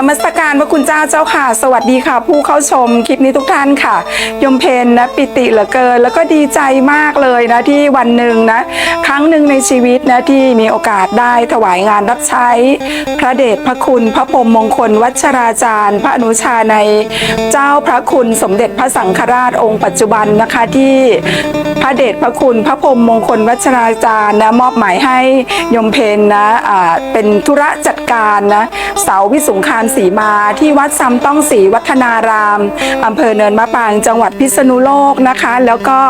นมัสการพระคุณเจ้าเจ้าค่ะ สวัสดีค่ะ ผู้เข้าชมคลิปนี้ทุกท่านค่ะ ยมเพนนะปิติเหลือเกิน แล้วก็ดีใจมากเลยนะที่วันหนึ่งนะครั้งหนึ่งในชีวิตนะที่มีโอกาสได้ถวายงานรับใช้ พระเดชพระคุณพระพรมมงคล วัชราจารย์ พระอนุชาในเจ้าพระคุณสมเด็จพระสังฆราชองค์ปัจจุบันนะคะที่พระเดชพระคุณพระพรมมงคลวัชราจารย์นะมอบหมายให้ยมเพนนะอ่าเป็นธุระจัดการนะเสาวิสุงคาสีมาที่วัดซ้ำต้องศรีวัฒนารามอำเภอเนินมะปรางจังหวัดพิษณุโลกนะคะ แล้วก็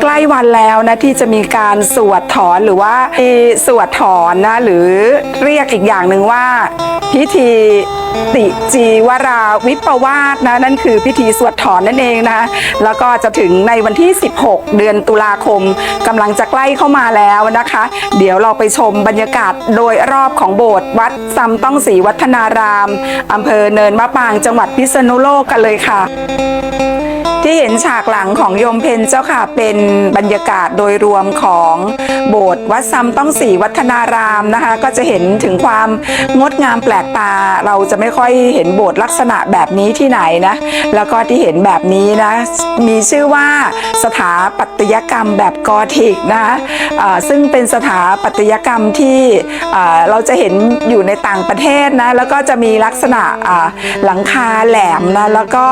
ใกล้วันแล้วนะที่จะมีการสวดถอนหรือว่ามีสวดถอนนะหรือเรียกอีกอย่างหนึ่งว่าพิธี ติจีวราวิปวาสนะนั่นคือพิธีสวดถอนนั่นเองนะแล้วก็จะถึงในวันที่ 16 เดือนตุลาคมกำลังจะใกล้เข้ามาแล้วนะคะ เดี๋ยวเราไปชมบรรยากาศโดยรอบของโบสถ์วัดซ้ำต้องศรีวัฒนารามอำเภอเนินมะปางจังหวัดพิษณุโลกกันเลยค่ะที่เห็นฉากหลังของโยมเพนเจ้าค่ะเป็นบรรยากาศโดยรวมของโบสถ์วัดซ้ำต้องศรีวัฒนารามนะคะ ก็จะเห็นถึงความงดงามแปลกตา เราจะไม่ค่อยเห็นโบสถ์ลักษณะแบบนี้ที่ไหนนะ แล้วก็ที่เห็นแบบนี้นะ มีชื่อว่าสถาปัตยกรรมแบบกอธิกนะคะซึ่งเป็นสถาปัตยกรรมที่เราจะเห็นอยู่ในต่างประเทศนะแล้วก็จะมีลักษณะหลังคาแหลมนะแล้วก็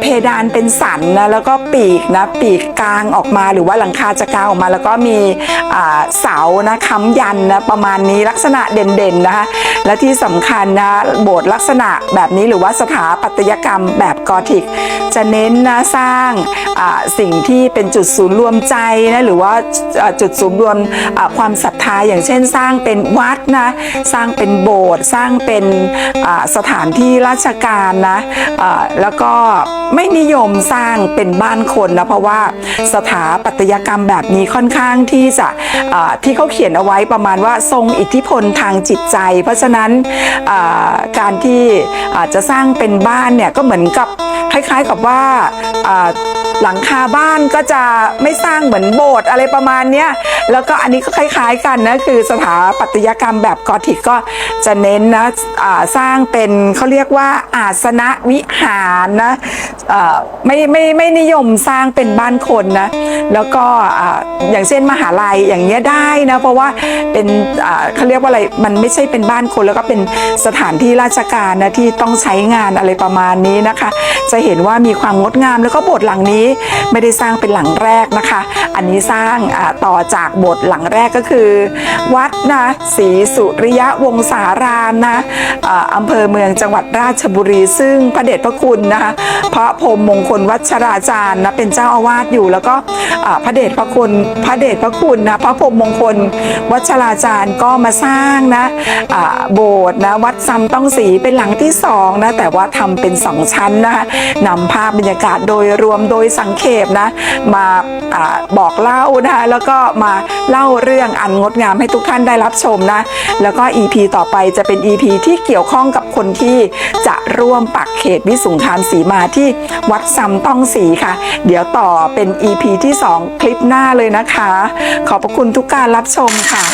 เพดดานเป็นสันนะแล้วก็ปีกนะปีกกลางออกมาหรือว่าหลังคาจะกลางออกมา แล้วก็มีเสานะค้ำยันนะประมาณนี้ลักษณะเด่นๆนะคะและที่สำคัญนะโบสถ์ลักษณะแบบนี้หรือว่าสถาปัตยกรรมแบบกอธิก จะเน้นนะสร้างสิ่งที่เป็นจุดศูนย์รวมใจนะหรือว่าจุดศูนย์รวมความศรัทธาอย่างเช่น สร้างเป็นวัดนะสร้างเป็นโบสถ์สร้างเป็นสถานที่ราชการนะแล้วก็ไม่นิยมสร้างเป็นบ้านคนนะเพราะว่าสถาปัตยกรรมแบบนี้ค่อนข้างที่จะที่เขาเขียนเอาไว้ประมาณว่าทรงอิทธิพลทางจิตใจ เพราะฉะนั้นการที่จะสร้างเป็นบ้านเนี่ยก็เหมือนกับ คล้ายๆกับว่าหลังคาบ้านก็จะไม่สร้างเหมือนโบสถ์อะไรประมาณเนี้ยแล้วก็อันนี้ก็คล้าย ๆกันนะคือสถาปัตยกรรมแบบกอธิกก็จะเน้นนะสร้างเป็นเขาเรียกว่าอาสนะวิหารนะไม่ไม่ไม่นิยมสร้างเป็นบ้านคนนะแล้วก็อย่างเช่นมหาลัยอย่างเงี้ยได้นะเพราะว่าเป็นเขาเรียกว่าอะไรมันไม่ใช่เป็นบ้านคนแล้วก็เป็นสถานที่ราชการนะที่ต้องใช้งานอะไรประมาณนี้นะคะ จะเห็นว่ามีความงดงามแล้วก็โบสถ์หลังนี้ไม่ได้สร้างเป็นหลังแรกนะคะ อันนี้สร้างต่อจากโบสถ์หลังแรกก็คือ วัดนะศรีสุริยะวงศารามนะอ่าอำเภอเมืองจังหวัดราชบุรี ซึ่งพระเดชพระคุณนะคะพระพรมมงคลวัชราจารย์นะเป็นเจ้าอาวาสอยู่แล้วก็พระเดชพระคุณพระเดชพระคุณนะพระพรมมงคลวัชราจารย์ก็มาสร้างนะโบสถ์นะวัดซ้ำต้องสีเป็นหลังที่สองนะแต่ว่าทำเป็นสองชั้นนะคะนำภาพบรรยากาศโดยรวมโดยสังเขปนะมาอาบอกเล่านะคะแล้วก็มาเล่าเรื่องอันงดงามให้ทุกท่านได้รับชมนะ แล้วก็ EP ต่อไปจะเป็น EP ที่เกี่ยวข้องกับคนที่จะร่วมปักเขตวิสุงคามสีมาที่วัดซ้ำต้องสีค่ะ เดี๋ยวต่อเป็น EP ที่ 2 คลิปหน้าเลยนะคะ ขอบพระคุณทุกการรับชมค่ะ